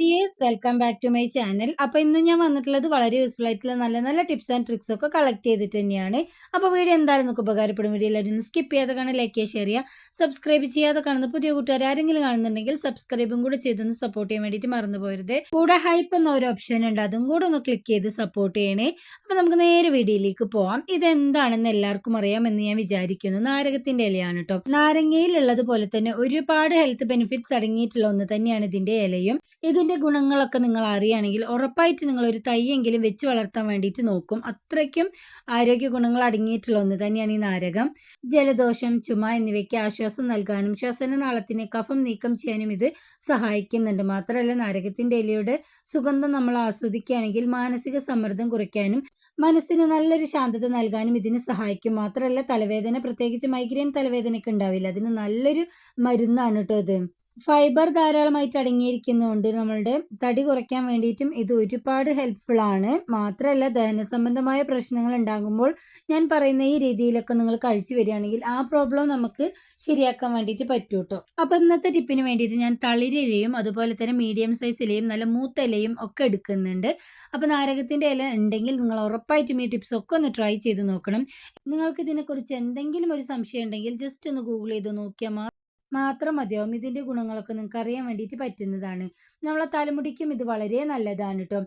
Dears welcome back to my channel അപ്പോൾ ഇന്ന് ഞാൻ വന്നിട്ടുള്ളത് വളരെ യൂസ്ഫുൾ ആയിട്ടുള്ള നല്ല നല്ല ടിപ്സ് ആൻഡ് ട്രിക്സ് ഒക്കെ കളക്ട് ചെയ്തിട്ട് തന്നെയാണ്. അപ്പോൾ വീഡിയോ എന്തായാലും നമുക്ക് ഉപകാരപ്പെടും. വീഡിയോ എല്ലാവരും സ്കിപ്പ് ചെയ്യാതെ കാണാൻ ലൈക്ക് ചെയ്യുക ഷെയർ ചെയ്യുക. സബ്സ്ക്രൈബ് ചെയ്യാതെ കാണുന്ന പുതിയ കൂട്ടുകാർ ആരെങ്കിലും കാണുന്നുണ്ടെങ്കിൽ സബ്സ്ക്രൈബും കൂടെ ചെയ്തൊന്ന് സപ്പോർട്ട് ചെയ്യാൻ വേണ്ടിയിട്ട് മറന്നു പോരുത്. കൂടെ ഹൈപ്പ് എന്ന ഒരു ഓപ്ഷൻ ഉണ്ട്. അതും കൂടെ ഒന്ന് ക്ലിക്ക് ചെയ്ത് സപ്പോർട്ട് ചെയ്യണേ. അപ്പോൾ നമുക്ക് നേരെ വീഡിയോയിലേക്ക് പോവാം. ഇതെന്താണെന്ന് എല്ലാവർക്കും അറിയാമെന്ന് ഞാൻ വിചാരിക്കുന്നു. നാരകത്തിന്റെ ഇലയാണ് കേട്ടോ നാരങ്ങയിലുള്ളത് പോലെ തന്നെ ഒരുപാട് ഹെൽത്ത് ബെനിഫിറ്റ്സ് അടങ്ങിയിട്ടുള്ള ഒന്ന് തന്നെയാണ് ഇതിന്റെ ഇലയും. ഇതിന്റെ ഗുണങ്ങളൊക്കെ നിങ്ങൾ അറിയുകയാണെങ്കിൽ ഉറപ്പായിട്ട് നിങ്ങൾ ഒരു തൈയെങ്കിലും വെച്ച് വളർത്താൻ വേണ്ടിയിട്ട് നോക്കും. അത്രയ്ക്കും ആരോഗ്യ ഗുണങ്ങൾ അടങ്ങിയിട്ടുള്ള ഒന്ന് തന്നെയാണ് ഈ നാരകം. ജലദോഷം ചുമ എന്നിവയ്ക്ക് ആശ്വാസം നൽകാനും ശ്വസനനാളത്തിന് കഫം നീക്കം ചെയ്യാനും ഇത് സഹായിക്കുന്നുണ്ട്. മാത്രമല്ല നാരകത്തിന്റെ ഇലയുടെ സുഗന്ധം നമ്മൾ ആസ്വദിക്കുകയാണെങ്കിൽ മാനസിക സമ്മർദ്ദം കുറയ്ക്കാനും മനസ്സിന് നല്ലൊരു ശാന്തത നൽകാനും ഇതിന് സഹായിക്കും. മാത്രമല്ല തലവേദന പ്രത്യേകിച്ച് മൈഗ്രെയിൻ തലവേദനയ്ക്ക് ഉണ്ടാവില്ല. അതിന് നല്ലൊരു മരുന്നാണ് കേട്ടോ ഇത്. ഫൈബർ ധാരാളമായിട്ട് അടങ്ങിയിരിക്കുന്നതുകൊണ്ട് നമ്മളുടെ തടി കുറയ്ക്കാൻ വേണ്ടിയിട്ടും ഇത് ഒരുപാട് ഹെൽപ്ഫുൾ ആണ്. മാത്രമല്ല ദഹന സംബന്ധമായ പ്രശ്നങ്ങൾ ഉണ്ടാകുമ്പോൾ ഞാൻ പറയുന്ന ഈ രീതിയിലൊക്കെ നിങ്ങൾ കഴിച്ചു വരികയാണെങ്കിൽ ആ പ്രോബ്ലം നമുക്ക് ശരിയാക്കാൻ വേണ്ടിയിട്ട് പറ്റൂ കേട്ടോ അപ്പോൾ ഇന്നത്തെ ടിപ്പിന് വേണ്ടിയിട്ട് ഞാൻ തളിരിലയും അതുപോലെ തന്നെ മീഡിയം സൈസ് ഇലയും നല്ല മൂത്ത ഇലയും ഒക്കെ എടുക്കുന്നുണ്ട്. അപ്പോൾ നാരകത്തിന്റെ ഇല ഉണ്ടെങ്കിൽ നിങ്ങൾ ഉറപ്പായിട്ടും ഈ ടിപ്സ് ഒക്കെ ഒന്ന് ട്രൈ ചെയ്ത് നോക്കണം. നിങ്ങൾക്ക് ഇതിനെക്കുറിച്ച് എന്തെങ്കിലും ഒരു സംശയം ഉണ്ടെങ്കിൽ ജസ്റ്റ് ഒന്ന് ഗൂഗിൾ ചെയ്ത് നോക്കിയാൽ മാത്രം മതിയാവും. ഇതിന്റെ ഗുണങ്ങളൊക്കെ നിങ്ങൾക്ക് അറിയാൻ വേണ്ടിയിട്ട് പറ്റുന്നതാണ്. നമ്മളെ തലമുടിക്കും ഇത് വളരെ നല്ലതാണ് കേട്ടോ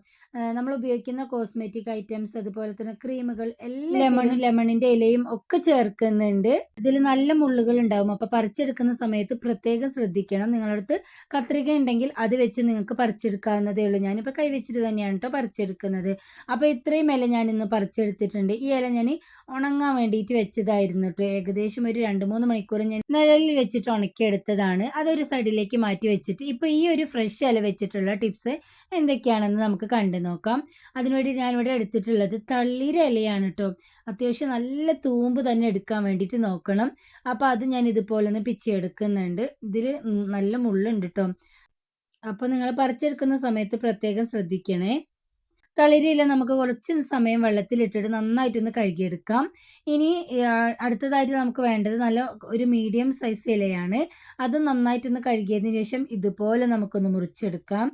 നമ്മൾ ഉപയോഗിക്കുന്ന കോസ്മെറ്റിക് ഐറ്റംസ് അതുപോലെ തന്നെ ക്രീമുകൾ എല്ലാം ലെമൺ ലെമണിന്റെ ഇലയും ഒക്കെ ചേർക്കുന്നുണ്ട്. ഇതിൽ നല്ല മുള്ളുകൾ ഉണ്ടാവും. അപ്പോൾ പറിച്ചെടുക്കുന്ന സമയത്ത് പ്രത്യേകം ശ്രദ്ധിക്കണം. നിങ്ങളടുത്ത് കത്രിക ഉണ്ടെങ്കിൽ അത് വെച്ച് നിങ്ങൾക്ക് പറിച്ചെടുക്കാവുന്നതേ ഉള്ളൂ. ഞാനിപ്പോൾ കൈവച്ചിട്ട് തന്നെയാണ് കേട്ടോ പറിച്ചെടുക്കുന്നത്. അപ്പോൾ ഇത്രയും ഇല ഞാൻ ഇന്ന് പറിച്ചെടുത്തിട്ടുണ്ട്. ഈ ഇല ഞാൻ ഉണങ്ങാൻ വേണ്ടിയിട്ട് വെച്ചതായിരുന്നു കേട്ടോ ഏകദേശം ഒരു രണ്ട് മൂന്ന് മണിക്കൂർ ഞാൻ നിഴലിൽ വെച്ചിട്ട് ഉണക്കി എടുത്തതാണ്. അതൊരു സൈഡിലേക്ക് മാറ്റി വെച്ചിട്ട് ഇപ്പോൾ ഈ ഒരു ഫ്രഷ് ഇല വെച്ചിട്ടുള്ള ടിപ്സ് എന്തൊക്കെയാണെന്ന് നമുക്ക് കണ്ടു നോക്കാം. അതിനുവേണ്ടി ഞാനിവിടെ എടുത്തിട്ടുള്ളത് തള്ളിര ഇലയാണ് കേട്ടോ അത്യാവശ്യം നല്ല തൂമ്പ് തന്നെ എടുക്കാൻ വേണ്ടിയിട്ട് നോക്കണം. അപ്പോൾ അത് ഞാൻ ഇതുപോലെ ഒന്ന് പിച്ചെടുക്കുന്നുണ്ട് ഇതിൽ നല്ല മുള്ളുണ്ട് കേട്ടോ അപ്പോൾ നിങ്ങൾ പറിച്ചെടുക്കുന്ന സമയത്ത് പ്രത്യേകം ശ്രദ്ധിക്കണേ. തളിരില നമുക്ക് കുറച്ച് സമയം വെള്ളത്തിലിട്ടിട്ട് നന്നായിട്ടൊന്ന് കഴുകിയെടുക്കാം. ഇനി അടുത്തതായിട്ട് നമുക്ക് വേണ്ടത് നല്ല ഒരു മീഡിയം സൈസ് ഇലയാണ്. അത് നന്നായിട്ടൊന്ന് കഴുകിയതിന് ശേഷം ഇതുപോലെ നമുക്കൊന്ന് മുറിച്ചെടുക്കാം.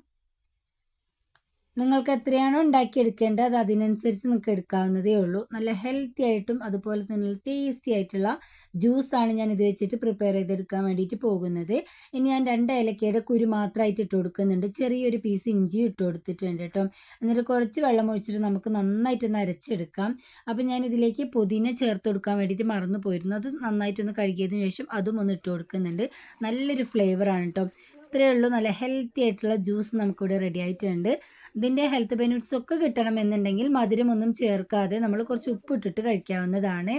നിങ്ങൾക്ക് എത്രയാണോ ഉണ്ടാക്കിയെടുക്കേണ്ടത് അത് അതിനനുസരിച്ച് നിങ്ങൾക്ക് എടുക്കാവുന്നതേ ഉള്ളൂ. നല്ല ഹെൽത്തി ആയിട്ടും അതുപോലെ തന്നെ ടേസ്റ്റി ആയിട്ടുള്ള ജ്യൂസാണ് ഞാൻ ഇത് വെച്ചിട്ട് പ്രിപ്പയർ ചെയ്തെടുക്കാൻ വേണ്ടിയിട്ട് പോകുന്നത്. ഇനി ഞാൻ രണ്ട് ഏലക്കയുടെ കുരു മാത്രമായിട്ട് ഇട്ട് കൊടുക്കുന്നുണ്ട്. ചെറിയൊരു പീസ് ഇഞ്ചി ഇട്ട് കൊടുത്തിട്ടുണ്ട് കേട്ടോ. എന്നിട്ട് കുറച്ച് വെള്ളം ഒഴിച്ചിട്ട് നമുക്ക് നന്നായിട്ടൊന്ന് അരച്ചെടുക്കാം. അപ്പോൾ ഞാൻ ഇതിലേക്ക് പുതിന ചേർത്ത് കൊടുക്കാൻ വേണ്ടിയിട്ട് മറന്നു പോയിരുന്നു. അത് നന്നായിട്ടൊന്ന് കഴുകിയതിന് ശേഷം അതും ഒന്ന് ഇട്ട് കൊടുക്കുന്നുണ്ട്. നല്ലൊരു ഫ്ലേവറാണ് കേട്ടോ. ഇത്രയേ ഉള്ളൂ. നല്ല ഹെൽത്തി ആയിട്ടുള്ള ജ്യൂസ് നമുക്കിവിടെ റെഡി ആയിട്ടുണ്ട്. ഇതിന്റെ ഹെൽത്ത് ബെനിഫിറ്റ്സ് ഒക്കെ കിട്ടണമെന്നുണ്ടെങ്കിൽ മധുരമൊന്നും ചേർക്കാതെ നമ്മൾ കുറച്ച് ഉപ്പിട്ടിട്ട് കഴിക്കാവുന്നതാണ്.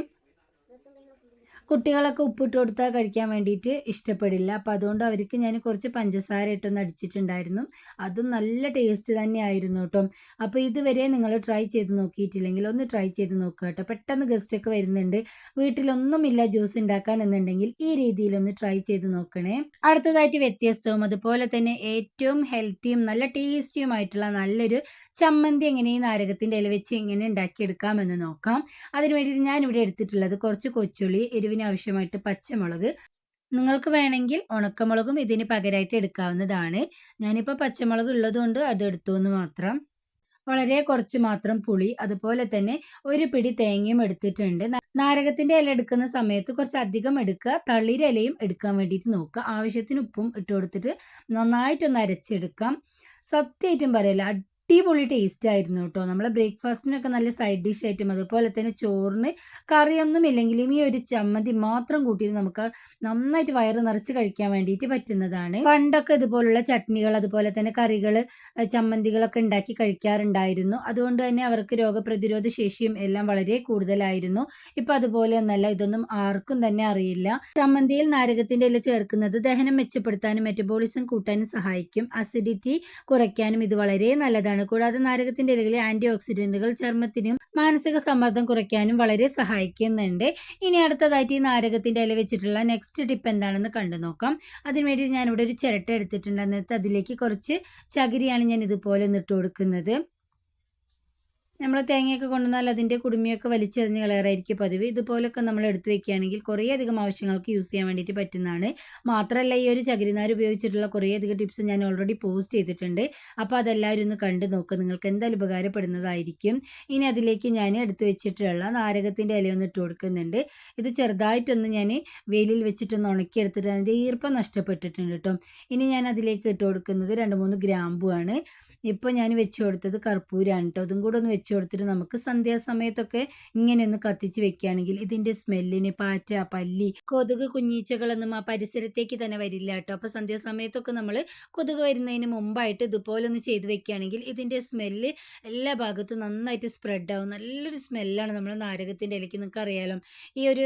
കുട്ടികളൊക്കെ ഉപ്പിട്ട് കൊടുത്താൽ കഴിക്കാൻ വേണ്ടിയിട്ട് ഇഷ്ടപ്പെടില്ല. അപ്പോൾ അതുകൊണ്ട് അവർക്ക് ഞാൻ കുറച്ച് പഞ്ചസാര ഇട്ടൊന്ന് അടിച്ചിട്ടുണ്ടായിരുന്നു. അതും നല്ല ടേസ്റ്റ് തന്നെയായിരുന്നു കേട്ടോ. അപ്പോൾ ഇതുവരെ നിങ്ങൾ ട്രൈ ചെയ്ത് നോക്കിയിട്ടില്ലെങ്കിൽ ഒന്ന് ട്രൈ ചെയ്ത് നോക്കുക കേട്ടോ. പെട്ടെന്ന് ഗസ്റ്റൊക്കെ വരുന്നുണ്ട്. വീട്ടിലൊന്നുമില്ല ജ്യൂസ് ഉണ്ടാക്കാൻ എന്നുണ്ടെങ്കിൽ ഈ രീതിയിലൊന്ന് ട്രൈ ചെയ്ത് നോക്കണേ. അടുത്തതായിട്ട് വ്യത്യസ്തവും അതുപോലെ തന്നെ ഏറ്റവും ഹെൽത്തിയും നല്ല ടേസ്റ്റിയുമായിട്ടുള്ള നല്ലൊരു ചമ്മന്തി എങ്ങനെ ഈ നാരകത്തിന്റെ ഇല വെച്ച് എങ്ങനെ ഉണ്ടാക്കിയെടുക്കാമെന്ന് നോക്കാം. അതിന് വേണ്ടിയിട്ട് ഞാനിവിടെ എടുത്തിട്ടുള്ളത് കുറച്ച് കൊച്ചുള്ളി ആവശ്യമായിട്ട് പച്ചമുളക്. നിങ്ങൾക്ക് വേണമെങ്കിൽ ഉണക്കമുളകും ഇതിന് പകരമായിട്ട് എടുക്കാവുന്നതാണ്. ഞാനിപ്പോൾ പച്ചമുളക് ഉള്ളതുകൊണ്ട് അത് എടുത്തു എന്ന് മാത്രം. വളരെ കുറച്ച് മാത്രം പുളി അതുപോലെ തന്നെ ഒരു പിടി തേങ്ങയും എടുത്തിട്ടുണ്ട്. നാരകത്തിന്റെ ഇല എടുക്കുന്ന സമയത്ത് കുറച്ച് അധികം എടുക്കുക. തളിരിലയും എടുക്കാൻ വേണ്ടിയിട്ട് നോക്കുക. ആവശ്യത്തിന് ഉപ്പും ഇട്ട് കൊടുത്തിട്ട് നന്നായിട്ടൊന്ന് അരച്ചെടുക്കാം. സത്യമായിട്ടും പറയല്ല അടിപൊളി ടേസ്റ്റ് ആയിരുന്നു കേട്ടോ നമ്മളെ ബ്രേക്ക്ഫാസ്റ്റിനൊക്കെ നല്ല സൈഡ് ഡിഷ് ആയിട്ടും അതുപോലെ തന്നെ ചോറിന് കറിയൊന്നും ഇല്ലെങ്കിലും ഈ ഒരു ചമ്മന്തി മാത്രം കൂട്ടിയിട്ട് നമുക്ക് നന്നായിട്ട് വയറ് നിറച്ച് കഴിക്കാൻ വേണ്ടിയിട്ട് പറ്റുന്നതാണ്. പണ്ടൊക്കെ ഇതുപോലുള്ള ചട്നികൾ അതുപോലെ തന്നെ കറികൾ ചമ്മന്തികളൊക്കെ ഉണ്ടാക്കി കഴിക്കാറുണ്ടായിരുന്നു. അതുകൊണ്ട് തന്നെ അവർക്ക് രോഗപ്രതിരോധ ശേഷിയും എല്ലാം വളരെ കൂടുതലായിരുന്നു. ഇപ്പൊ അതുപോലെ ഒന്നല്ല ഇതൊന്നും ആർക്കും തന്നെ അറിയില്ല. ചമ്മന്തിയിൽ നാരകത്തിന്റെ ഇല ചേർക്കുന്നത് ദഹനം മെച്ചപ്പെടുത്താനും മെറ്റബോളിസം കൂട്ടാനും സഹായിക്കും. അസിഡിറ്റി കുറയ്ക്കാനും ഇത് വളരെ നല്ലതാണ്. നല്ലതാണ് കൂടാതെ നാരകത്തിന്റെ ഇലകളിലെ ആന്റി ഓക്സിഡന്റുകൾ ചർമ്മത്തിനും മാനസിക സമ്മർദ്ദം കുറയ്ക്കാനും വളരെ സഹായിക്കുന്നുണ്ട്. ഇനി അടുത്തതായിട്ട് ഈ നാരകത്തിന്റെ ഇല വെച്ചിട്ടുള്ള നെക്സ്റ്റ് ടിപ്പ് എന്താണെന്ന് കണ്ടു നോക്കാം. അതിനുവേണ്ടി ഇവിടെ ഒരു ചിരട്ട എടുത്തിട്ടുണ്ട്. എന്നിട്ട് അതിലേക്ക് കുറച്ച് ചകിരിയാണ് ഞാൻ ഇതുപോലെ നിട്ട് കൊടുക്കുന്നത്. നമ്മൾ തേങ്ങയൊക്കെ കൊണ്ടുവന്നാൽ അതിന്റെ കുടുമിയൊക്കെ വലിച്ചെറിഞ്ഞ് കളയാറായിരിക്കും പതിവ്. ഇതുപോലൊക്കെ നമ്മൾ എടുത്തു വെക്കുകയാണെങ്കിൽ കുറേ അധികം ആവശ്യങ്ങൾക്ക് യൂസ് ചെയ്യാൻ വേണ്ടിയിട്ട് പറ്റുന്നതാണ്. മാത്രമല്ല ഈ ഒരു ചകിരിനാർ ഉപയോഗിച്ചിട്ടുള്ള കുറേ അധികം ടിപ്സ് ഞാൻ ഓൾറെഡി പോസ്റ്റ് ചെയ്തിട്ടുണ്ട്. അപ്പോൾ അതെല്ലാവരും ഒന്ന് കണ്ടു നോക്കുക നിങ്ങൾക്ക് എന്തായാലും ഉപകാരപ്പെടുന്നതായിരിക്കും. ഇനി അതിലേക്ക് ഞാൻ എടുത്തു വെച്ചിട്ടുള്ള നാരകത്തിന്റെ ഇലയൊന്ന് ഇട്ട് കൊടുക്കുന്നുണ്ട്. ഇത് ചെറുതായിട്ടൊന്ന് ഞാൻ വെയിലിൽ വെച്ചിട്ടൊന്ന് ഉണക്കിയെടുത്തിട്ട് അതിന്റെ ഈർപ്പം നഷ്ടപ്പെട്ടിട്ടുണ്ട് കേട്ടോ. ഇനി ഞാൻ അതിലേക്ക് ഇട്ട് കൊടുക്കുന്നത് രണ്ട് മൂന്ന് ഗ്രാമ്പുമാണ് ഇപ്പോൾ ഞാൻ വെച്ച് കൊടുത്തത് കർപ്പൂരാണ് കേട്ടോ. അതും കൂടെ ഒന്ന് വെച്ച് കൊടുത്തിട്ട് നമുക്ക് സന്ധ്യാസമയത്തൊക്കെ ഇങ്ങനെ ഒന്ന് കത്തിച്ച് വെക്കുകയാണെങ്കിൽ ഇതിന്റെ സ്മെല്ലിന് പാറ്റ പല്ലി കൊതുക് കുഞ്ഞീച്ചകളൊന്നും ആ പരിസരത്തേക്ക് തന്നെ വരില്ല കേട്ടോ. അപ്പോൾ സന്ധ്യാസമയത്തൊക്കെ നമ്മൾ കൊതുക് വരുന്നതിന് മുമ്പായിട്ട് ഇതുപോലെ ഒന്ന് ചെയ്ത് വെക്കുകയാണെങ്കിൽ ഇതിന്റെ സ്മെല്ല് എല്ലാ ഭാഗത്തും നന്നായിട്ട് സ്പ്രെഡ് ആവും. നല്ലൊരു സ്മെല്ലാണ് നമ്മൾ നാരകത്തിന്റെ ഇലയ്ക്ക്. നിങ്ങൾക്ക് അറിയാലോ ഈ ഒരു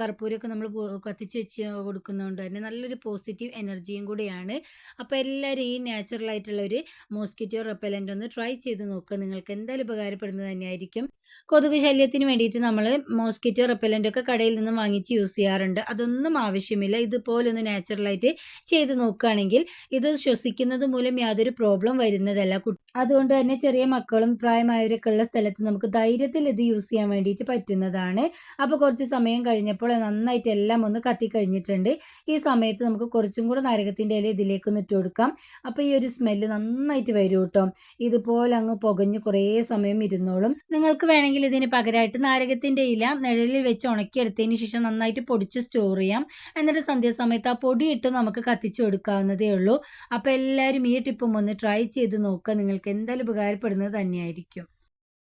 കർപ്പൂരമൊക്കെ നമ്മൾ കത്തിച്ച് വെച്ച് കൊടുക്കുന്നതുകൊണ്ട് തന്നെ നല്ലൊരു പോസിറ്റീവ് എനർജിയും കൂടിയാണ്. അപ്പോൾ എല്ലാവരും ഈ നാച്ചുറൽ ആയിട്ടുള്ള ഒരു മോസ്കിറ്റോ റെപ്പലന്റ് ഒന്ന് ട്രൈ ചെയ്ത് നോക്കുക നിങ്ങൾക്ക് എന്തായാലും ഉപകാരപ്പെടുന്നത് തന്നെയായിരിക്കും. കൊതുക് ശല്യത്തിന് വേണ്ടിയിട്ട് നമ്മൾ മോസ്കിറ്റോ റിപ്പലന്റ് ഒക്കെ കടയിൽ നിന്ന് വാങ്ങിച്ച് യൂസ് ചെയ്യാറുണ്ട്. അതൊന്നും ആവശ്യമില്ല. ഇതുപോലെ ഒന്ന് നാച്ചുറലായിട്ട് ചെയ്ത് നോക്കുകയാണെങ്കിൽ ഇത് ശ്വസിക്കുന്നത് മൂലം യാതൊരു പ്രോബ്ലം വരുന്നതല്ല. അതുകൊണ്ട് തന്നെ ചെറിയ മക്കളും പ്രായമായവരൊക്കെ ഉള്ള സ്ഥലത്ത് നമുക്ക് ധൈര്യത്തിൽ ഇത് യൂസ് ചെയ്യാൻ വേണ്ടിയിട്ട് പറ്റുന്നതാണ്. അപ്പോൾ കുറച്ച് സമയം കഴിഞ്ഞപ്പോൾ നന്നായിട്ട് എല്ലാം ഒന്ന് കത്തി കഴിഞ്ഞിട്ടുണ്ട്. ഈ സമയത്ത് നമുക്ക് കുറച്ചും കൂടെ നാരകത്തിന്റെ ഇല ഇതിലേക്കൊന്ന് ഇട്ട് കൊടുക്കാം. അപ്പോൾ ഈ ഒരു സ്മെല്ല് നന്നായിട്ട് വരും കേട്ടോ. ഇതുപോലെ അങ്ങ് പുകഞ്ഞ് കുറേ സമയം ഇരുന്നോളും. നിങ്ങൾക്ക് വേണമെങ്കിൽ ഇതിന് പകരമായിട്ട് നാരകത്തിന്റെ ഇല നിഴലിൽ വെച്ച് ഉണക്കിയെടുത്തതിന് ശേഷം നന്നായിട്ട് പൊടിച്ച് സ്റ്റോർ ചെയ്യാം. എന്നിട്ട് സന്ധ്യാസമയത്ത് ആ പൊടി ഇട്ട് നമുക്ക് കത്തിച്ചു കൊടുക്കാവുന്നതേ ഉള്ളൂ. അപ്പോൾ എല്ലാവരും ഈ ടിപ്പും ഒന്ന് ട്രൈ ചെയ്ത് നോക്കുക. നിങ്ങൾക്ക് എന്തായാലും ഉപകാരപ്പെടുന്നത് തന്നെയായിരിക്കും.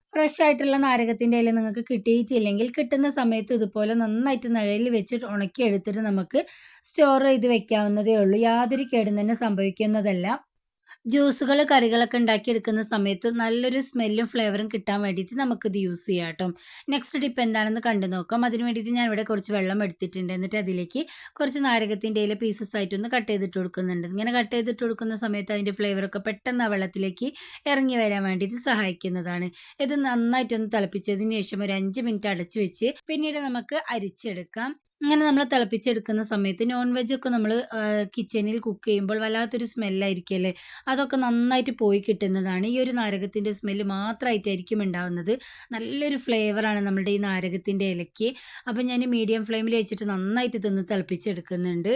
ഫ്രഷ് ആയിട്ടുള്ള നാരകത്തിന്റെ ഇല നിങ്ങൾക്ക് കിട്ടിയിട്ടില്ലെങ്കിൽ കിട്ടുന്ന സമയത്ത് ഇതുപോലെ നന്നായിട്ട് നിഴലിൽ വെച്ചിട്ട് ഉണക്കി എടുത്തിട്ട് നമുക്ക് സ്റ്റോർ ചെയ്ത് വെക്കാവുന്നതേ ഉള്ളൂ. യാതൊരു കേടും തന്നെ സംഭവിക്കുന്നതല്ല. ജ്യൂസുകൾ കറികളൊക്കെ ഉണ്ടാക്കിയെടുക്കുന്ന സമയത്ത് നല്ലൊരു സ്മെല്ലും ഫ്ലേവറും കിട്ടാൻ വേണ്ടിയിട്ട് നമുക്കിത് യൂസ് ചെയ്യാം കേട്ടോ. നെക്സ്റ്റ് ടിപ്പ് എന്താണെന്ന് കണ്ടു നോക്കാം. അതിന് വേണ്ടിയിട്ട് ഞാൻ ഇവിടെ കുറച്ച് വെള്ളം എടുത്തിട്ടുണ്ട്. എന്നിട്ട് അതിലേക്ക് കുറച്ച് നാരകത്തിന്റെ ഇല പീസസ് ആയിട്ടൊന്ന് കട്ട് ചെയ്തിട്ട് കൊടുക്കുന്നുണ്ട്. ഇങ്ങനെ കട്ട് ചെയ്തിട്ട് കൊടുക്കുന്ന സമയത്ത് അതിന്റെ ഫ്ലേവറൊക്കെ പെട്ടെന്ന് ആ വെള്ളത്തിലേക്ക് ഇറങ്ങി വരാൻ വേണ്ടിയിട്ട് സഹായിക്കുന്നതാണ്. ഇത് നന്നായിട്ടൊന്ന് തിളപ്പിച്ചതിന് ശേഷം ഒരു അഞ്ച് മിനിറ്റ് അടച്ചു വെച്ച് പിന്നീട് നമുക്ക് അരിച്ചെടുക്കാം. അങ്ങനെ നമ്മൾ തിളപ്പിച്ചെടുക്കുന്ന സമയത്ത് നോൺ വെജ് ഒക്കെ നമ്മൾ കിച്ചണിൽ കുക്ക് ചെയ്യുമ്പോൾ വല്ലാത്തൊരു സ്മെല്ലായിരിക്കുമല്ലേ അതൊക്കെ നന്നായിട്ട് പോയി കിട്ടുന്നതാണ്. ഈ ഒരു നാരകത്തിന്റെ സ്മെല്ല് മാത്രമായിട്ടായിരിക്കും ഉണ്ടാവുന്നത്. നല്ലൊരു ഫ്ലേവറാണ് നമ്മുടെ ഈ നാരകത്തിന്റെ ഇലയ്ക്ക്. അപ്പം ഞാൻ മീഡിയം ഫ്ലെയിമിൽ വെച്ചിട്ട് നന്നായിട്ട് തിന്ന് തിളപ്പിച്ചെടുക്കുന്നുണ്ട്.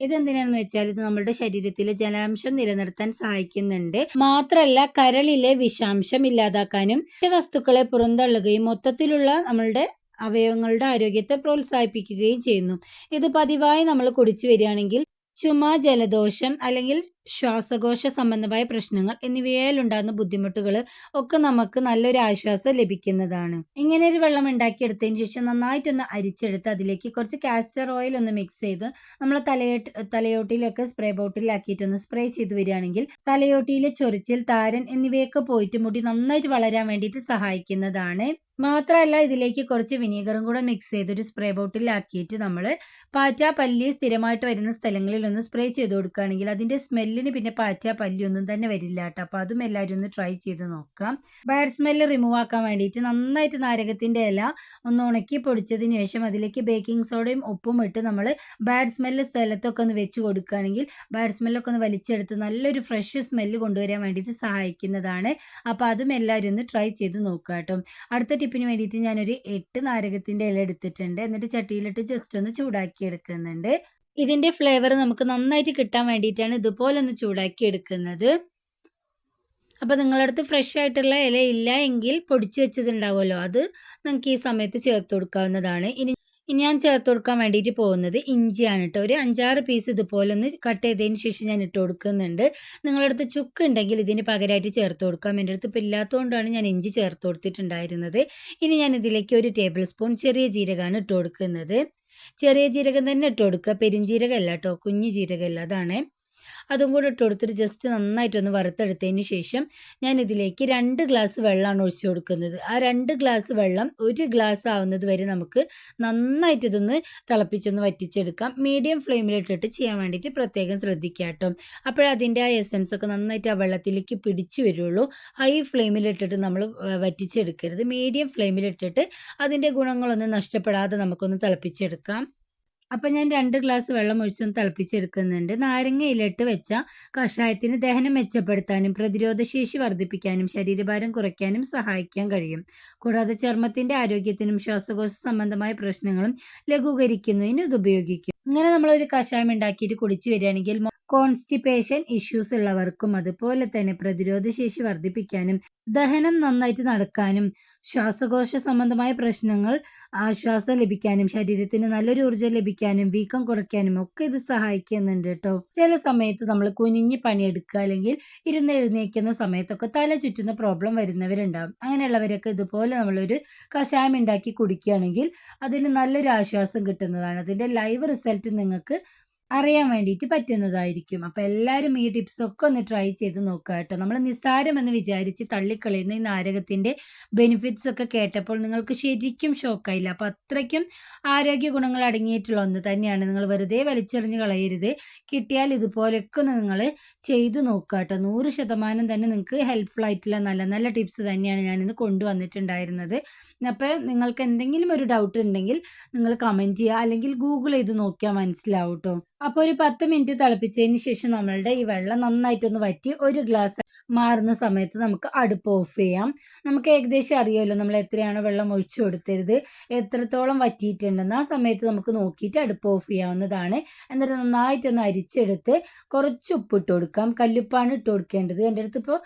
ഇതെന്തിനാണെന്ന് വെച്ചാൽ ഇത് നമ്മുടെ ശരീരത്തിലെ ജലാംശം നിലനിർത്താൻ സഹായിക്കുന്നുണ്ട്. മാത്രമല്ല കരളിലെ വിഷാംശം ഇല്ലാതാക്കാനും വസ്തുക്കളെ പുറന്തള്ളുകയും മൊത്തത്തിലുള്ള നമ്മളുടെ അവയവങ്ങളുടെ ആരോഗ്യത്തെ പ്രോത്സാഹിപ്പിക്കുകയും ചെയ്യുന്നു. ഇത് പതിവായി നമ്മൾ കുടിച്ചു വരികയാണെങ്കിൽ ചുമ ജലദോഷം അല്ലെങ്കിൽ ശ്വാസകോശ സംബന്ധമായ പ്രശ്നങ്ങൾ എന്നിവയാൽ ഉണ്ടാകുന്ന ബുദ്ധിമുട്ടുകൾ ഒക്കെ നമുക്ക് നല്ലൊരു ആശ്വാസം ലഭിക്കുന്നതാണ്. ഇങ്ങനെ ഒരു വെള്ളം ഉണ്ടാക്കിയെടുത്തതിന് ശേഷം നന്നായിട്ടൊന്ന് അരിച്ചെടുത്ത് അതിലേക്ക് കുറച്ച് കാസ്റ്റർ ഓയിൽ ഒന്ന് മിക്സ് ചെയ്ത് നമ്മൾ തലയോട്ട് തലയോട്ടിയിലൊക്കെ സ്പ്രേ ബോട്ടിലാക്കിയിട്ടൊന്ന് സ്പ്രേ ചെയ്ത് വരികയാണെങ്കിൽ തലയോട്ടിയിലെ ചൊറിച്ചിൽ താരൻ എന്നിവയൊക്കെ പോയിട്ട് മുടി നന്നായിട്ട് വളരാൻ വേണ്ടിയിട്ട് സഹായിക്കുന്നതാണ്. മാത്രമല്ല ഇതിലേക്ക് കുറച്ച് വിനീഗറും കൂടെ മിക്സ് ചെയ്ത് ഒരു സ്പ്രേ ബോട്ടിലാക്കിയിട്ട് നമ്മൾ പാറ്റ പല്ലി സ്ഥിരമായിട്ട് വരുന്ന സ്ഥലങ്ങളിൽ ഒന്ന് സ്പ്രേ ചെയ്ത് കൊടുക്കുകയാണെങ്കിൽ അതിന്റെ സ്മെല്ലിന് പിന്നെ പാറ്റ പല്ലി ഒന്നും തന്നെ വരില്ല കേട്ടോ. അപ്പോൾ അതും എല്ലാവരും ഒന്ന് ട്രൈ ചെയ്ത് നോക്കാം. ബാഡ് സ്മെല്ല് റിമൂവ് ആക്കാൻ വേണ്ടിയിട്ട് നന്നായിട്ട് നാരകത്തിന്റെ ഇല ഒന്ന് ഉണക്കി പൊടിച്ചതിന് ശേഷം അതിലേക്ക് ബേക്കിംഗ് സോഡയും ഉപ്പും ഇട്ട് നമ്മൾ ബാഡ് സ്മെല്ല് സ്ഥലത്തൊക്കെ ഒന്ന് വെച്ച് കൊടുക്കുകയാണെങ്കിൽ ബാഡ് സ്മെല്ലൊക്കെ ഒന്ന് വലിച്ചെടുത്ത് നല്ലൊരു ഫ്രഷ് സ്മെല്ല് കൊണ്ടുവരാൻ വേണ്ടിയിട്ട് സഹായിക്കുന്നതാണ്. അപ്പോൾ അതും എല്ലാവരും ഒന്ന് ട്രൈ ചെയ്ത് നോക്കുക കേട്ടോ. അടുത്ത ടിപ്പിന് വേണ്ടിയിട്ട് ഞാനൊരു എട്ട് നാരകത്തിന്റെ ഇല എടുത്തിട്ടുണ്ട്. എന്നിട്ട് ചട്ടിയിലിട്ട് ജസ്റ്റ് ഒന്ന് ചൂടാക്കി എടുക്കുന്നുണ്ട്. ഇതിന്റെ ഫ്ലേവർ നമുക്ക് നന്നായിട്ട് കിട്ടാൻ വേണ്ടിയിട്ടാണ് ഇതുപോലെ ഒന്ന് ചൂടാക്കി എടുക്കുന്നത്. അപ്പോൾ അടുത്ത് ഫ്രഷ് ആയിട്ടുള്ള ഇല ഇല്ല എങ്കിൽ പൊടിച്ചു വെച്ചതുണ്ടാവുമല്ലോ. അത് നിങ്ങൾക്ക് ഈ സമയത്ത് ചേർത്ത് കൊടുക്കാവുന്നതാണ്. ഇനി ഇനി ഞാൻ ചേർത്ത് കൊടുക്കാൻ വേണ്ടിയിട്ട് പോകുന്നത് ഇഞ്ചിയാണ് കേട്ടോ. ഒരു അഞ്ചാറ് പീസ് ഇതുപോലെ ഒന്ന് കട്ട് ചെയ്തതിന് ശേഷം ഞാൻ ഇട്ട് കൊടുക്കുന്നുണ്ട്. നിങ്ങളുടെ അടുത്ത് ചുക്ക് ഉണ്ടെങ്കിൽ ഇതിന് പകരമായിട്ട് ചേർത്ത് കൊടുക്കാം. എന്റെ അടുത്ത് ഇല്ലാത്തതുകൊണ്ടാണ് ഞാൻ ഇഞ്ചി ചേർത്ത് കൊടുത്തിട്ടുണ്ടായിരുന്നത്. ഇനി ഞാൻ ഇതിലേക്ക് ഒരു ടേബിൾ സ്പൂൺ ചെറിയ ജീരകമാണ് ഇട്ട് കൊടുക്കുന്നത്. ചെറിയ ജീരകം തന്നെ ഇട്ട് കൊടുക്കുക. പെരിഞ്ജീരകമല്ല കേട്ടോ. കുഞ്ഞു ജീരകമല്ല അതാണ്. അതും കൂടെ ഇട്ട് കൊടുത്തിട്ട് ജസ്റ്റ് നന്നായിട്ടൊന്ന് വറുത്തെടുത്തതിന് ശേഷം ഞാൻ ഇതിലേക്ക് രണ്ട് ഗ്ലാസ് വെള്ളമാണ് ഒഴിച്ചു കൊടുക്കുന്നത്. ആ രണ്ട് ഗ്ലാസ് വെള്ളം ഒരു ഗ്ലാസ് ആവുന്നത് വരെ നമുക്ക് നന്നായിട്ട് ഇതൊന്ന് തിളപ്പിച്ചൊന്ന് വറ്റിച്ചെടുക്കാം. മീഡിയം ഫ്ലെയിമിലിട്ടിട്ട് ചെയ്യാൻ വേണ്ടിയിട്ട് പ്രത്യേകം ശ്രദ്ധിക്കുക കേട്ടോ അപ്പോഴതിന്റെ ആ എസൻസ് ഒക്കെ നന്നായിട്ട് ആ വെള്ളത്തിലേക്ക് പിടിച്ചു വരുള്ളൂ. ഹൈ ഫ്ലെയിമിലിട്ടിട്ട് നമ്മൾ വറ്റിച്ചെടുക്കരുത്. മീഡിയം ഫ്ലെയിമിലിട്ടിട്ട് അതിന്റെ ഗുണങ്ങളൊന്നും നഷ്ടപ്പെടാതെ നമുക്കൊന്ന് തിളപ്പിച്ചെടുക്കാം. അപ്പം ഞാൻ രണ്ട് ഗ്ലാസ് വെള്ളം ഒഴിച്ചൊന്ന് തിളപ്പിച്ചെടുക്കുന്നുണ്ട്. നാരങ്ങ ഇലട്ട് വെച്ച കഷായത്തിന് ദഹനം മെച്ചപ്പെടുത്താനും പ്രതിരോധശേഷി വർദ്ധിപ്പിക്കാനും ശരീരഭാരം കുറയ്ക്കാനും സഹായിക്കാൻ കഴിയും. കൂടാതെ ചർമ്മത്തിന്റെ ആരോഗ്യത്തിനും ശ്വാസകോശ സംബന്ധമായ പ്രശ്നങ്ങളും ലഘൂകരിക്കുന്നതിനും ഇത് ഉപയോഗിക്കും. ഇങ്ങനെ നമ്മളൊരു കഷായം ഉണ്ടാക്കിയിട്ട് കുടിച്ചു വരികയാണെങ്കിൽ കോൺസ്റ്റിപ്പേഷൻ ഇഷ്യൂസ് ഉള്ളവർക്കും അതുപോലെ തന്നെ പ്രതിരോധ ശേഷി വർദ്ധിപ്പിക്കാനും ദഹനം നന്നായിട്ട് നടക്കാനും ശ്വാസകോശ സംബന്ധമായ പ്രശ്നങ്ങൾ ആശ്വാസം ലഭിക്കാനും ശരീരത്തിന് നല്ലൊരു ഊർജം ലഭിക്കാനും വീക്കം കുറയ്ക്കാനും ഒക്കെ ഇത് സഹായിക്കുന്നുണ്ട് കേട്ടോ ചില സമയത്ത് നമ്മൾ കുനിഞ്ഞ് പണിയെടുക്കുക അല്ലെങ്കിൽ ഇരുന്ന് എഴുന്നേൽക്കുന്ന സമയത്തൊക്കെ തല ചുറ്റുന്ന പ്രോബ്ലം വരുന്നവരുണ്ടാവും. അങ്ങനെയുള്ളവരൊക്കെ ഇതുപോലെ നമ്മളൊരു കഷായം ഉണ്ടാക്കി കുടിക്കുകയാണെങ്കിൽ അതിന് നല്ലൊരു ആശ്വാസം കിട്ടുന്നതാണ്. അതിന്റെ ലൈവ് റിസൾട്ട് നിങ്ങൾക്ക് അറിയാൻ വേണ്ടിയിട്ട് പറ്റുന്നതായിരിക്കും. അപ്പം എല്ലാവരും ഈ ടിപ്സ് ഒക്കെ ഒന്ന് ട്രൈ ചെയ്ത് നോക്കുക കേട്ടോ. നമ്മൾ നിസ്സാരമെന്ന് വിചാരിച്ച് തള്ളിക്കളയുന്ന ഈ നാരകത്തിന്റെ ബെനിഫിറ്റ്സ് ഒക്കെ കേട്ടപ്പോൾ നിങ്ങൾക്ക് ശരിക്കും ഷോക്കായില്ല അപ്പം അത്രയ്ക്കും ആരോഗ്യ ഗുണങ്ങൾ അടങ്ങിയിട്ടുള്ള ഒന്ന് തന്നെയാണ്. നിങ്ങൾ വെറുതെ വലിച്ചെറിഞ്ഞ് കളയരുത്. കിട്ടിയാൽ ഇതുപോലെയൊക്കെ നിങ്ങൾ ചെയ്ത് നോക്കുക കേട്ടോ. നൂറ് ശതമാനം തന്നെ നിങ്ങൾക്ക് ഹെൽപ്ഫുൾ ആയിട്ടുള്ള നല്ല നല്ല ടിപ്സ് തന്നെയാണ് ഞാനിന്ന് കൊണ്ടുവന്നിട്ടുണ്ടായിരുന്നത്. അപ്പോൾ നിങ്ങൾക്ക് എന്തെങ്കിലും ഒരു ഡൗട്ട് ഉണ്ടെങ്കിൽ നിങ്ങൾ കമന്റ് ചെയ്യുക. അല്ലെങ്കിൽ ഗൂഗിൾ ചെയ്ത് നോക്കിയാൽ മനസ്സിലാവും കേട്ടോ അപ്പോൾ ഒരു പത്ത് മിനിറ്റ് തിളപ്പിച്ചതിന് ശേഷം നമ്മളുടെ ഈ വെള്ളം നന്നായിട്ടൊന്ന് വറ്റി ഒരു ഗ്ലാസ് മാറുന്ന സമയത്ത് നമുക്ക് അടുപ്പ് ഓഫ് ചെയ്യാം. നമുക്ക് ഏകദേശം അറിയാമല്ലോ നമ്മൾ എത്രയാണ് വെള്ളം ഒഴിച്ചു കൊടുത്തരുത്. എത്രത്തോളം വറ്റിയിട്ടുണ്ടെന്ന് ആ സമയത്ത് നമുക്ക് നോക്കിയിട്ട് അടുപ്പ് ഓഫ് ചെയ്യാവുന്നതാണ്. എന്നിട്ട് നന്നായിട്ടൊന്ന് അരിച്ചെടുത്ത് കുറച്ച് ഉപ്പ് ഇട്ട് കൊടുക്കാം. കല്ലുപ്പാണ് ഇട്ട് കൊടുക്കേണ്ടത്. എന്റെ അടുത്ത് ഇപ്പോൾ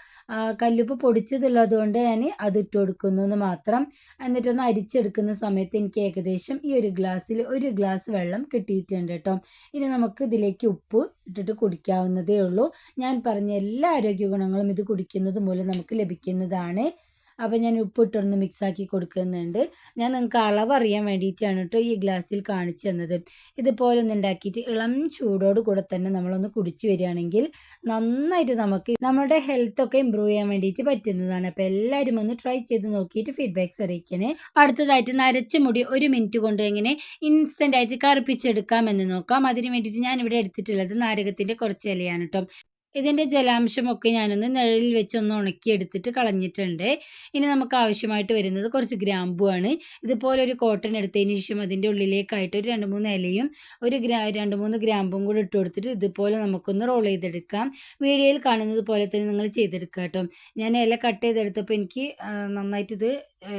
കല്ലുപ്പ് പൊടിച്ചതുള്ളത് കൊണ്ട് ഞാൻ അത് ഇട്ട് കൊടുക്കുന്നു എന്ന് മാത്രം. എന്നിട്ടൊന്ന് അരിച്ചെടുക്കുന്ന സമയത്ത് എനിക്ക് ഏകദേശം ഈ ഒരു ഗ്ലാസ്സിൽ ഒരു ഗ്ലാസ് വെള്ളം കിട്ടിയിട്ടുണ്ട് കേട്ടോ. ഇനി നമുക്ക് ഇതിലേക്ക് ഉപ്പ് ഇട്ടിട്ട് കുടിക്കാവുന്നതേ ഉള്ളൂ. ഞാൻ പറഞ്ഞ എല്ലാ ആരോഗ്യ ഗുണങ്ങളും ഇത് കുടിക്കുന്നത് മൂലം നമുക്ക് ലഭിക്കുന്നതാണ്. അപ്പോൾ ഞാൻ ഉപ്പിട്ടൊന്ന് മിക്സാക്കി കൊടുക്കുന്നുണ്ട്. ഞാൻ നിങ്ങൾക്ക് അളവ് അറിയാൻ വേണ്ടിയിട്ടാണ് കേട്ടോ ഈ ഗ്ലാസ്സിൽ കാണിച്ചു തന്നത്. ഇതുപോലെ ഒന്ന് ഉണ്ടാക്കിയിട്ട് ഇളം ചൂടോട് കൂടെ തന്നെ നമ്മളൊന്ന് കുടിച്ചു വരികയാണെങ്കിൽ നന്നായിട്ട് നമുക്ക് നമ്മുടെ ഹെൽത്തൊക്കെ ഇമ്പ്രൂവ് ചെയ്യാൻ വേണ്ടിയിട്ട് പറ്റുന്നതാണ്. അപ്പോൾ എല്ലാവരും ഒന്ന് ട്രൈ ചെയ്ത് നോക്കിയിട്ട് ഫീഡ്ബാക്ക്സ് അറിയിക്കണേ. അടുത്തതായിട്ട് നരച്ച മുടി ഒരു മിനിറ്റ് കൊണ്ട് എങ്ങനെ ഇൻസ്റ്റന്റ് ആയിട്ട് കറുപ്പിച്ചെടുക്കാമെന്ന് നോക്കാം. അതിന് വേണ്ടിയിട്ട് ഞാൻ ഇവിടെ എടുത്തിട്ടുള്ളത് നാരകത്തിന്റെ കുറച്ച് ഇലയാണ് കേട്ടോ. ഇതിന്റെ ജലാംശമൊക്കെ ഞാനൊന്ന് നിഴലിൽ വെച്ചൊന്ന് ഉണക്കിയെടുത്തിട്ട് കളഞ്ഞിട്ടുണ്ട്. ഇനി നമുക്ക് ആവശ്യമായിട്ട് വരുന്നത് കുറച്ച് ഗ്രാമ്പുവാണ് ഇതുപോലെ ഒരു കോട്ടൺ എടുത്തതിന് ശേഷം അതിന്റെ ഉള്ളിലേക്കായിട്ട് ഒരു രണ്ട് മൂന്ന് ഇലയും ഒരു ഗ്രാ രണ്ട് മൂന്ന് ഗ്രാമ്പും കൂടി ഇട്ട് കൊടുത്തിട്ട് ഇതുപോലെ നമുക്കൊന്ന് റോൾ ചെയ്തെടുക്കാം. വീഡിയോയിൽ കാണുന്നത് പോലെ തന്നെ നിങ്ങൾ ചെയ്തെടുക്കുക കേട്ടോ. ഞാൻ ഇല കട്ട് ചെയ്തെടുത്തപ്പോൾ എനിക്ക് നന്നായിട്ട് ഇത്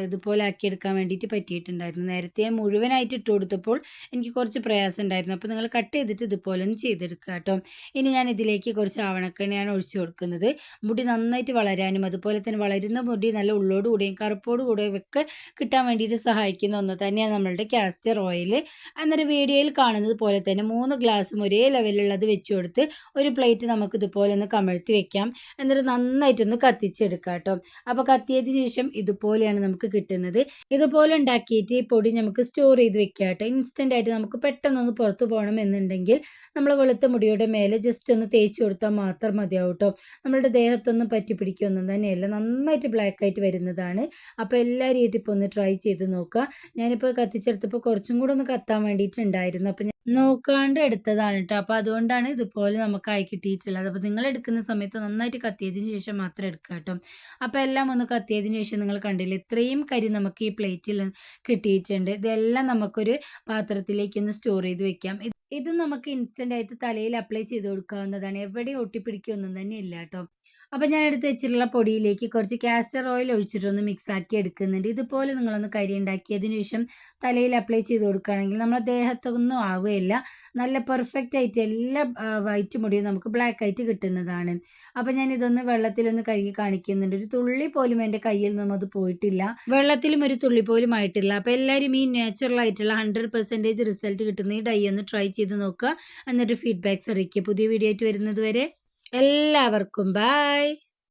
ഇതുപോലെ ആക്കിയെടുക്കാൻ വേണ്ടിയിട്ട് പറ്റിയിട്ടുണ്ടായിരുന്നു. നേരത്തെ മുഴുവനായിട്ട് ഇട്ട് കൊടുത്തപ്പോൾ എനിക്ക് കുറച്ച് പ്രയാസം ഉണ്ടായിരുന്നു. അപ്പോൾ നിങ്ങൾ കട്ട് ചെയ്തിട്ട് ഇതുപോലെ ഒന്ന് ചെയ്തെടുക്കുക കേട്ടോ. ഇനി ഞാൻ ഇതിലേക്ക് കുറച്ച് ആവണക്കെണ്ണയാണ് ഒഴിച്ചു കൊടുക്കുന്നത്. മുടി നന്നായിട്ട് വളരാനും അതുപോലെ തന്നെ വളരുന്ന മുടി നല്ല ഉള്ളോട് കൂടിയും കറുപ്പോട് കൂടിയും ഒക്കെ കിട്ടാൻ വേണ്ടിയിട്ട് സഹായിക്കുന്ന ഒന്ന് തന്നെയാണ് നമ്മളുടെ കാസ്റ്റർ ഓയിൽ. അന്നേരം വീഡിയോയിൽ കാണുന്നത് പോലെ തന്നെ മൂന്ന് ഗ്ലാസ്സും ഒരേ ലെവലുള്ളത് വെച്ച് കൊടുത്ത് ഒരു പ്ലേറ്റ് നമുക്ക് ഇതുപോലെ ഒന്ന് കമഴ്ത്തി വെക്കാം. എന്നിട്ട് നന്നായിട്ടൊന്ന് കത്തിച്ചെടുക്കാം കേട്ടോ. അപ്പോൾ കത്തിയതിന് ശേഷം ഇതുപോലെയാണ് നമുക്ക് കിട്ടുന്നത്. ഇതുപോലെ ഉണ്ടാക്കിയിട്ട് ഈ പൊടി നമുക്ക് സ്റ്റോർ ചെയ്ത് വെക്കാം കേട്ടോ. ഇൻസ്റ്റന്റ് ആയിട്ട് നമുക്ക് പെട്ടെന്നൊന്ന് പുറത്തു പോകണം എന്നുണ്ടെങ്കിൽ നമ്മൾ വെളുത്ത മുടിയുടെ മേലെ ജസ്റ്റ് ഒന്ന് തേച്ച് കൊടുത്താൽ മാത്രം മതിയാവും നമ്മളുടെ ദേഹത്തൊന്നും പറ്റി പിടിക്കൊന്നും തന്നെയല്ല. നന്നായിട്ട് ബ്ലാക്ക് ആയിട്ട് വരുന്നതാണ്. അപ്പോൾ എല്ലാവരും ഈ ഒന്ന് ട്രൈ ചെയ്ത് നോക്കുക. ഞാനിപ്പോൾ കത്തിച്ചെടുത്തപ്പോൾ കുറച്ചും കൂടെ ഒന്ന് കത്താൻ വേണ്ടിയിട്ടുണ്ടായിരുന്നു. അപ്പോൾ നോക്കാണ്ട് എടുത്തതാണ് കേട്ടോ അപ്പോൾ അതുകൊണ്ടാണ് ഇതുപോലെ നമുക്ക് ആയി കിട്ടിയിട്ടുള്ളത്. അപ്പോൾ നിങ്ങൾ എടുക്കുന്ന സമയത്ത് നന്നായിട്ട് കത്തിയതിന് ശേഷം മാത്രം എടുക്കുക കേട്ടോ അപ്പോൾ എല്ലാം ഒന്ന് കത്തിയതിന് ശേഷം നിങ്ങൾ കണ്ടില്ലേ ഇത്രയും കരി നമുക്ക് ഈ പ്ലേറ്റിൽ കിട്ടിയിട്ടുണ്ട്. ഇതെല്ലാം നമുക്കൊരു പാത്രത്തിലേക്ക് ഒന്ന് സ്റ്റോർ ചെയ്ത് വെക്കാം. ഇത് നമുക്ക് ഇൻസ്റ്റന്റ് ആയിട്ട് തലയിൽ അപ്ലൈ ചെയ്ത് കൊടുക്കാവുന്നതാണ്. എവിടെ ഒട്ടിപ്പിടിക്കൊന്നും തന്നെ ഇല്ല കേട്ടോ അപ്പോൾ ഞാൻ എടുത്ത് വെച്ചിട്ടുള്ള പൊടിയിലേക്ക് കുറച്ച് കാസ്റ്റർ ഓയിൽ ഒഴിച്ചിട്ടൊന്ന് മിക്സ് ആക്കി എടുക്കുന്നുണ്ട്. ഇതുപോലെ നിങ്ങളൊന്ന് കരി ഉണ്ടാക്കിയതിന് ശേഷം തലയിൽ അപ്ലൈ ചെയ്ത് കൊടുക്കുകയാണെങ്കിൽ നമ്മുടെ ദേഹത്തൊന്നും ആവുകയില്ല. നല്ല പെർഫെക്റ്റ് ആയിട്ട് എല്ലാ വൈറ്റ് മുടിയും നമുക്ക് ബ്ലാക്ക് ആയിട്ട് കിട്ടുന്നതാണ്. അപ്പോൾ ഞാൻ ഇതൊന്ന് വെള്ളത്തിലൊന്ന് കഴുകി കാണിക്കുന്നുണ്ട്. ഒരു തുള്ളി പോലും എന്റെ കയ്യിൽ നിന്നും അത് പോയിട്ടില്ല. വെള്ളത്തിലും ഒരു തുള്ളി പോലും ആയിട്ടില്ല. അപ്പോൾ എല്ലാവരും ഈ നാച്ചുറൽ ആയിട്ടുള്ള ഹൺഡ്രഡ് പെർസെന്റേജ് റിസൾട്ട് കിട്ടുന്ന ഈ ഡൈ ഒന്ന് ട്രൈ ചെയ്ത് നോക്കുക. എന്നിട്ട് ഫീഡ്ബാക്ക്സ് അറിയിക്കുക. പുതിയ വീഡിയോ ആയിട്ട് വരുന്നത് വരെ എല്ലാവർക്കും ബായ്